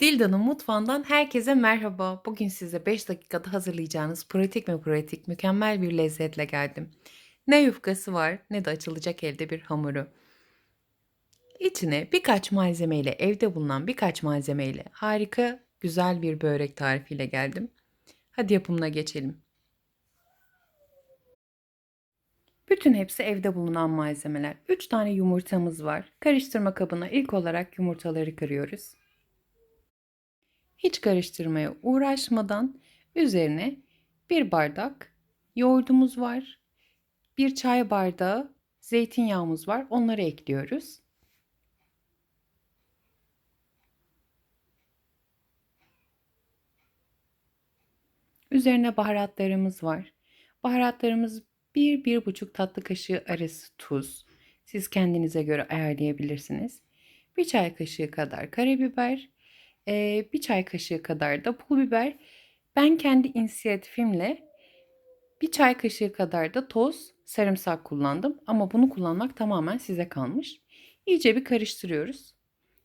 Dilda'nın mutfağından herkese merhaba. Bugün size 5 dakikada hazırlayacağınız pratik mi pratik mükemmel bir lezzetle geldim. Ne yufkası var ne de açılacak elde bir hamuru. İçine birkaç malzemeyle evde bulunan birkaç malzemeyle harika güzel bir börek tarifiyle geldim. Hadi yapımına geçelim. Bütün hepsi evde bulunan malzemeler. 3 tane yumurtamız var. Karıştırma kabına ilk olarak yumurtaları kırıyoruz. Hiç karıştırmaya uğraşmadan üzerine bir bardak yoğurdumuz var. Bir çay bardağı zeytinyağımız var. Onları ekliyoruz. Üzerine baharatlarımız var. Baharatlarımız bir, bir buçuk tatlı kaşığı arası tuz. Siz kendinize göre ayarlayabilirsiniz. Bir çay kaşığı kadar karabiber, bir çay kaşığı kadar da pul biber. Ben kendi inisiyatifimle bir çay kaşığı kadar da toz sarımsak kullandım. Ama bunu kullanmak tamamen size kalmış. İyice bir karıştırıyoruz.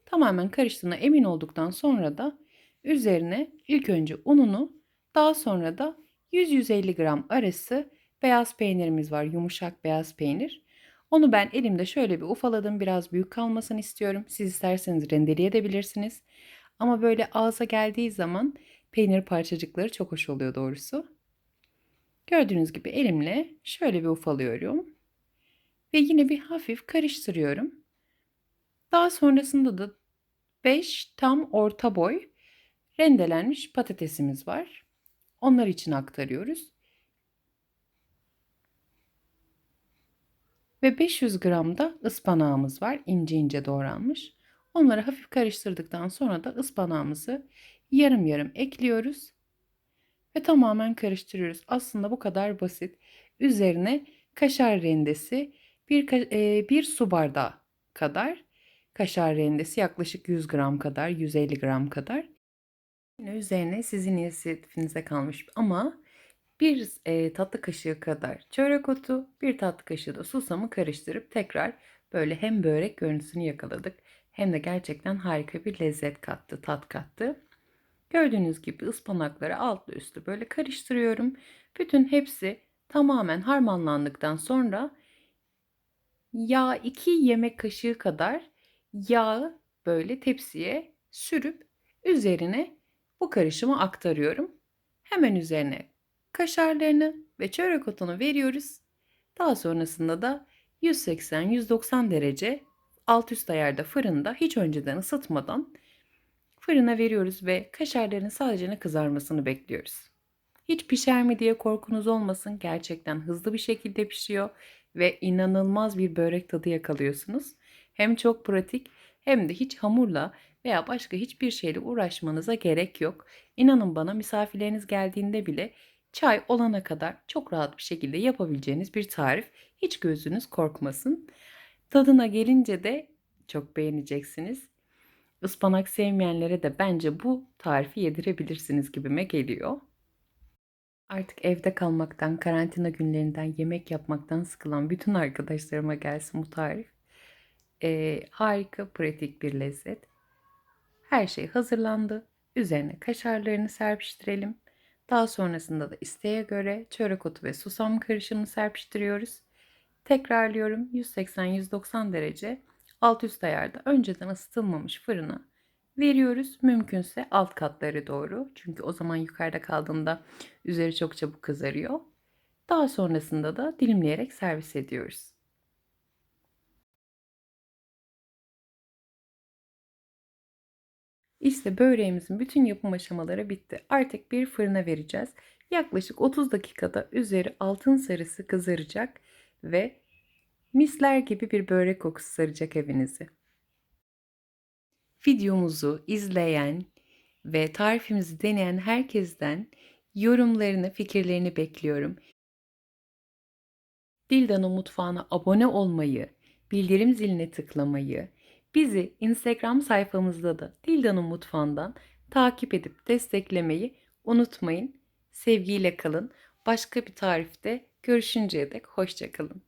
Tamamen karıştığına emin olduktan sonra da üzerine ilk önce ununu daha sonra da 100-150 gram arası beyaz peynirimiz var. Yumuşak beyaz peynir. Onu ben elimde şöyle bir ufaladım. Biraz büyük kalmasını istiyorum. Siz isterseniz rendeleyebilirsiniz. Ama böyle ağza geldiği zaman peynir parçacıkları çok hoş oluyor doğrusu. Gördüğünüz gibi elimle şöyle bir ufalıyorum. Ve yine bir hafif karıştırıyorum. Daha sonrasında da 5 tam orta boy rendelenmiş patatesimiz var. Onlar için aktarıyoruz. Ve 500 gram da ıspanağımız var. ince ince doğranmış. Onları hafif karıştırdıktan sonra da ıspanağımızı yarım yarım ekliyoruz. Ve tamamen karıştırıyoruz. Aslında bu kadar basit. Üzerine kaşar rendesi bir, e, bir su bardağı kadar kaşar rendesi yaklaşık 100 gram kadar 150 gram kadar. Yine üzerine sizin inisiyatifinize kalmış ama bir e, tatlı kaşığı kadar çörek otu, bir tatlı kaşığı da susamı karıştırıp tekrar böyle hem börek görüntüsünü yakaladık hem de gerçekten harika bir lezzet kattı, tat kattı. Gördüğünüz gibi ıspanakları altlı üstü böyle karıştırıyorum. Bütün hepsi tamamen harmanlandıktan sonra yağ 2 yemek kaşığı kadar yağı böyle tepsiye sürüp üzerine bu karışımı aktarıyorum. Hemen üzerine kaşarlarını ve çörek otunu veriyoruz. Daha sonrasında da 180-190 derece alt üst ayarda fırında hiç önceden ısıtmadan fırına veriyoruz ve kaşarların sadece kızarmasını bekliyoruz. Hiç pişer mi diye korkunuz olmasın. Gerçekten hızlı bir şekilde pişiyor ve inanılmaz bir börek tadı yakalıyorsunuz. Hem çok pratik hem de hiç hamurla veya başka hiçbir şeyle uğraşmanıza gerek yok. İnanın bana misafirleriniz geldiğinde bile çay olana kadar çok rahat bir şekilde yapabileceğiniz bir tarif. Hiç gözünüz korkmasın. Tadına gelince de çok beğeneceksiniz. Ispanak sevmeyenlere de bence bu tarifi yedirebilirsiniz gibime geliyor. Artık evde kalmaktan, karantina günlerinden, yemek yapmaktan sıkılan bütün arkadaşlarıma gelsin bu tarif. Ee, harika, pratik bir lezzet. Her şey hazırlandı. Üzerine kaşarlarını serpiştirelim. Daha sonrasında da isteğe göre çörek otu ve susam karışımını serpiştiriyoruz. Tekrarlıyorum 180-190 derece alt üst ayarda önceden ısıtılmamış fırına veriyoruz. Mümkünse alt katları doğru. Çünkü o zaman yukarıda kaldığında üzeri çok çabuk kızarıyor. Daha sonrasında da dilimleyerek servis ediyoruz. İşte böreğimizin bütün yapım aşamaları bitti. Artık bir fırına vereceğiz. Yaklaşık 30 dakikada üzeri altın sarısı kızaracak ve misler gibi bir börek kokusu saracak evinizi. Videomuzu izleyen ve tarifimizi deneyen herkesten yorumlarını, fikirlerini bekliyorum. Dilda'nın mutfağına abone olmayı, bildirim ziline tıklamayı, bizi Instagram sayfamızda da Dilda'nın mutfağından takip edip desteklemeyi unutmayın. Sevgiyle kalın. Başka bir tarifte görüşünceye dek hoşçakalın.